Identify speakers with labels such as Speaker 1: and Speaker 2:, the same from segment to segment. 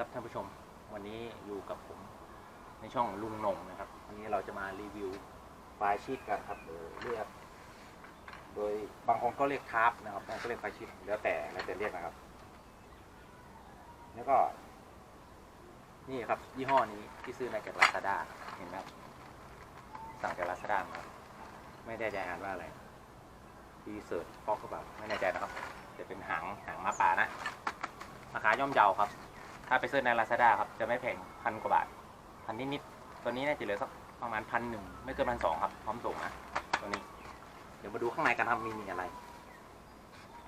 Speaker 1: ครับท่านผู้ชม วันนี้อยู่กับผมในช่องลุงนงนะครับ วันนี้เราจะมารีวิวไฟล์ชีตกันครับเรียกโดยบางคนก็เรียกทาร์ปนะครับบางคนก็เรียกไฟล์ชีตแล้วแต่แล้วแต่เรียกนะครับ แล้วก็ นี่ครับ ยี่ห้อนี้ที่ซื้อมาจากลาซาด้าเห็นไหมครับสั่งจากลาซาด้าครับไม่ได้ใจอ่านว่าอะไรดีเซิร์ตฟอกหรือเปล่าไม่แน่ใจนะครับจะเป็นหางหางมาป่านะราคาย่อมเยาครับ ถ้าไปซื้อในลาซาด้าครับ จะไม่แพงพันกว่าบาทพันนิดๆตัวนี้น่าจะเหลือสักประมาณพันหนึ่งไม่เกินพันสองครับ พร้อมส่งนะตัวนี้ เดี๋ยวมาดูข้างในกันทำมีมีอะไร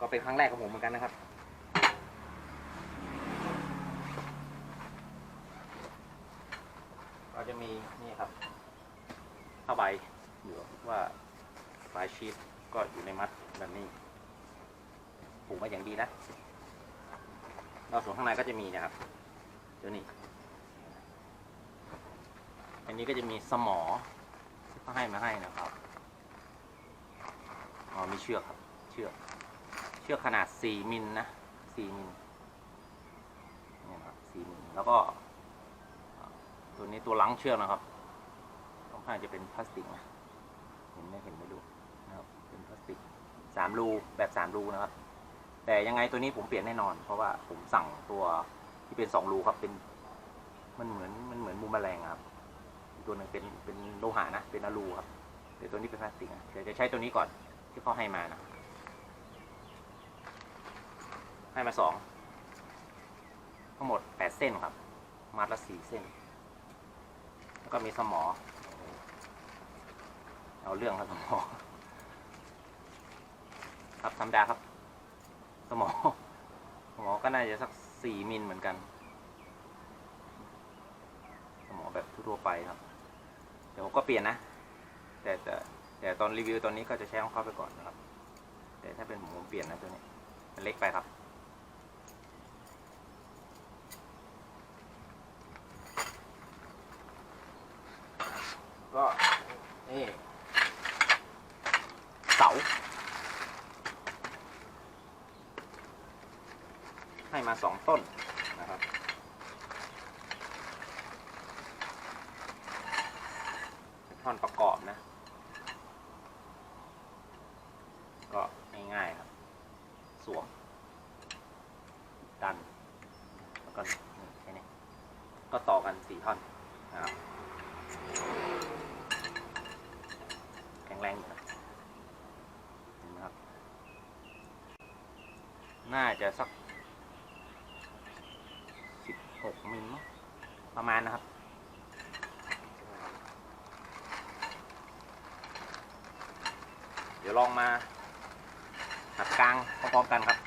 Speaker 1: ก็เป็นครั้งแรกของผมเหมือนกันนะครับ ก็จะมีนี่ครับผ้าใบอยู่ว่าไฟล์ชีตก็อยู่ในมัดแบบนี้ผูกมาอย่างดีนะเราส่วนข้างในก็จะมีนะครับ เดี๋ยวนี้ อันนี้ก็จะมีสมอที่เขาให้มาให้นะครับอ๋อมีเชือกครับ เชือก เชือกขนาด 4 มิลนะ4 มิลเนี่ยครับ4มิลแล้วก็ ตัวนี้ตัวลังเชือกนะครับต้องข้างจะเป็นพลาสติกนะเห็นไหมเห็นไม่รู้นะครับ เป็นพลาสติก3รูแบบ 3 รูนะครับ แต่ยังไงตัวนี้ผมเปลี่ยนแน่นอน เพราะว่าผมสั่งตัว ที่เป็น2รูครับเป็น มันเหมือนมันเหมือนมูมแมลงครับตัวหนึ่งเป็นเป็นโลหะนะเป็นอลูครับแต่ตัวนี้เป็นพลาสติกนะเดี๋ยวจะใช้ตัวนี้ก่อนที่เขาให้มานะให้มาสองทั้งหมดแปดเส้นครับ มัดละสี่เส้น แล้วก็มีสมอ เอาเรื่องครับสมอ ครับธรรมดาครับ สมอ สมอก็น่าจะสัก สี่มิลเหมือนกัน สมอแบบทั่วไปครับ เดี๋ยวผมก็เปลี่ยนนะ แต่แต่แต่ตอนรีวิวตอนนี้ก็จะใช้ของเขาไปก่อนนะครับ แต่ถ้าเป็นผมผมเปลี่ยนนะตัวนี้ มันเล็กไปครับก็นี่เสา ให้ มาสองต้นนะครับท่อนประกอบนะ ก็ง่ายๆครับ สวม ดัน แล้วก็แค่นี้ก็ต่อกันสี่ท่อนนะครับแข็งแรงอยู่นะเห็นไหมครับ น่าจะสักสิบหกมิลมั้งประมาณนะครับ เดี๋ยว ลองมาหักกลางพร้อมๆกันครับ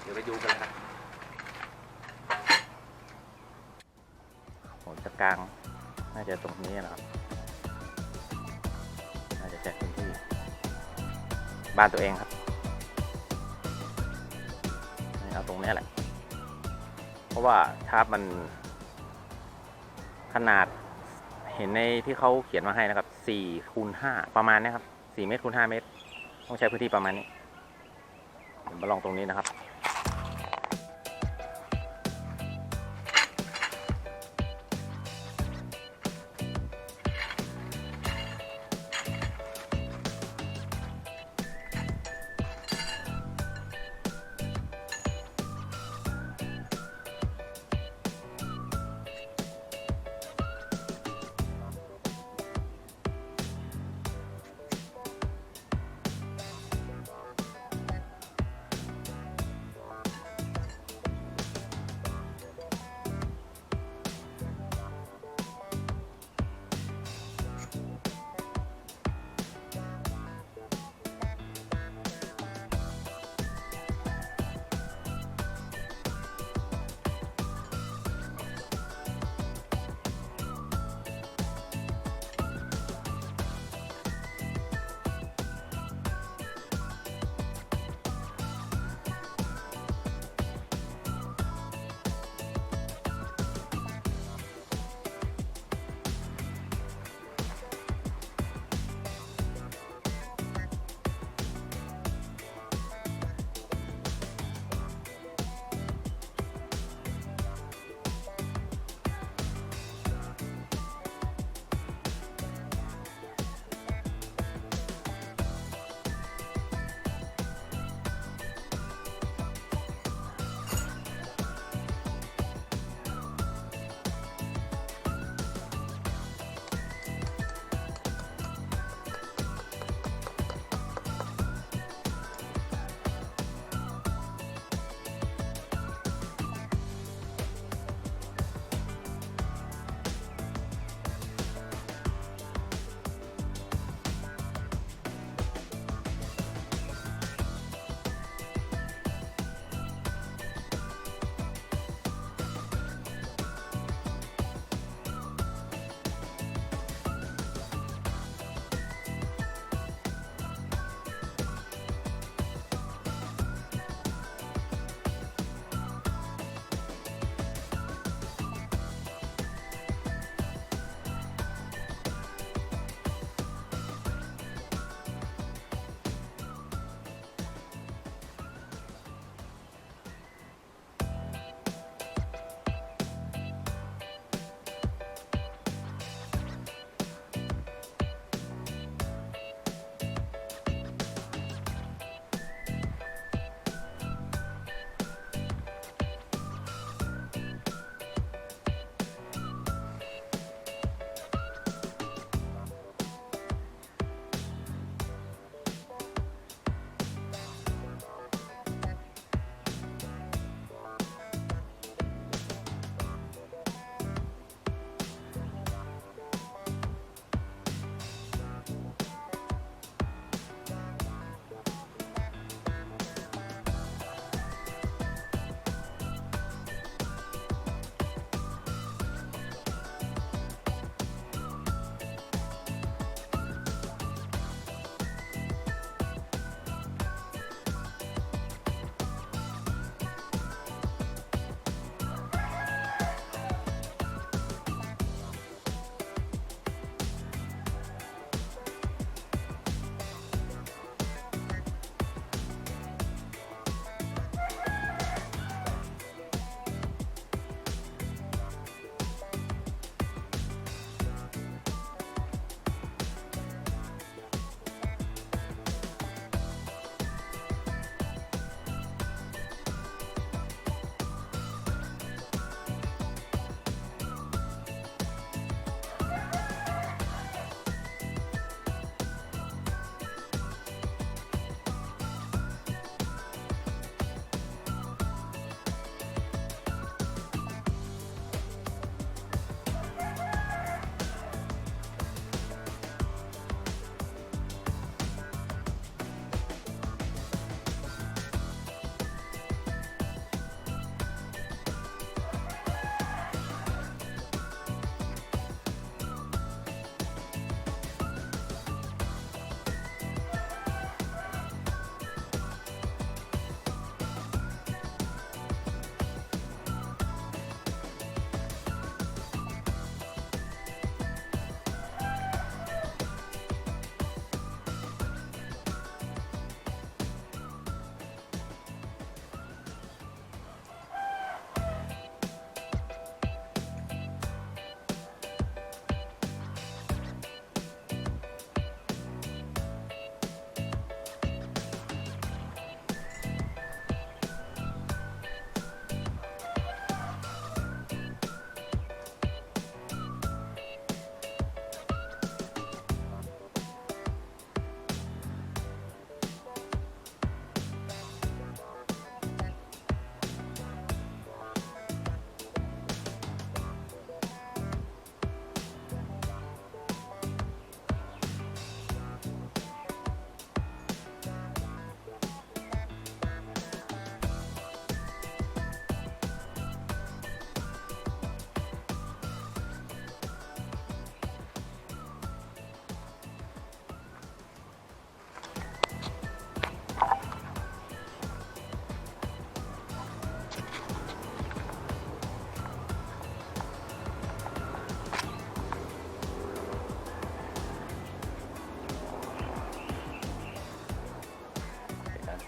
Speaker 1: เดี๋ยวไปดูกันเลยครับผมจะกลางน่าจะตรงนี้นะครับ น่าจะแจกพื้นที่ บ้านตัวเองครับนี่เอาตรงนี้แหละ เพราะว่าชาร์ปมันขนาดเห็นในที่เขาเขียนมาให้นะครับ4คูณ5ประมาณนี้ครับ 4 เมตรคูณ5เมตร ต้องใช้พื้นที่ประมาณนี้ ผมมาลองตรงนี้นะครับ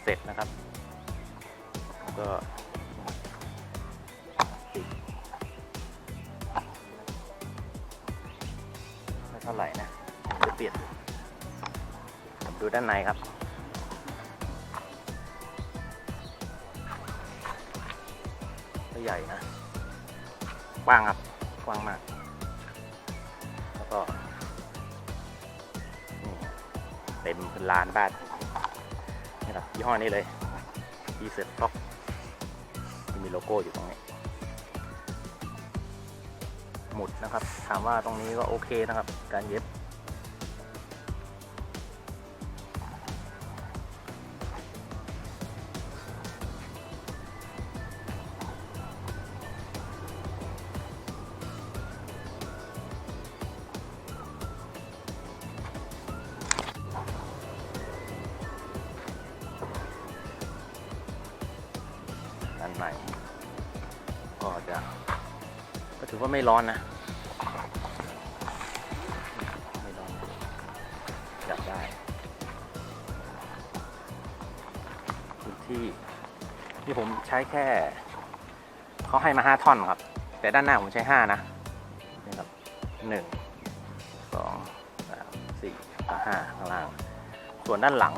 Speaker 1: เสร็จนะครับ ก็ไม่เท่าไหร่นะจะเปลี่ยนผมดูด้านในครับก็ใหญ่นะกว้างครับกว้างมาก แล้วก็เต็มเป็นลานบ้าน ครับยี่ห้อนี้เลยดีเซ t ท็อกมีโลโก้อยู่ตรงนี้ หมุดนะครับ ถามว่าตรงนี้ก็โอเคนะครับ การเย็บ ก็ถือว่าไม่ร้อนนะ ไม่ร้อนจับได้พื้นที่ที่ผมใช้แค่ เขาให้มาห้าท่อนครับ แต่ด้านหน้าผมใช้ห้านะนี่ครับหนึ่งสองสามสี่ห้าข้างล่าง ส่วนด้านหลัง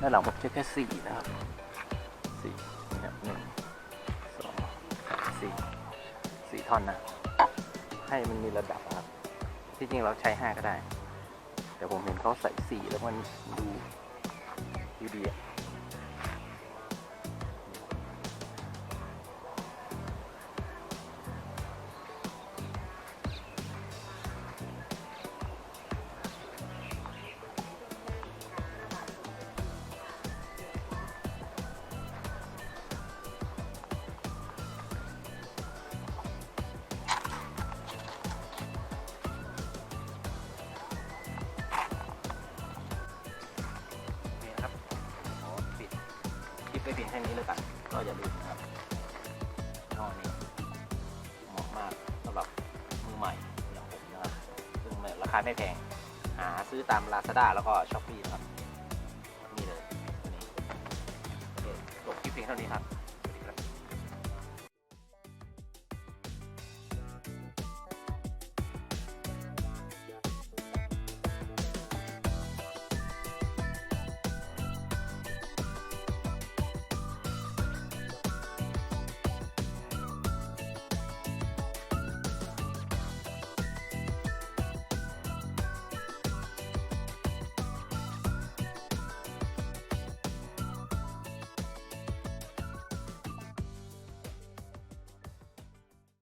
Speaker 1: ด้านหลังผมใช้แค่สี่นะครับสี่ อนนะ ให้มันมีระดับครับ ที่จริงเราใช้ห้าก็ได้ แต่ผมเห็นเขาใส่สีแล้วมันดูดูดีอะ คลิปไว้เพียงแค่นี้เลยกัน ก็อย่าลืมนะครับช่อนี้เหมาะมากสำหรับมือใหม่อย่างผมนะครับ ซึ่งราคาไม่แพง หาซื้อตาม Lazada แล้วก็ Shopee นะครับนี่เลยตัวนี้จบคลิปเพียงเท่านี้ครับ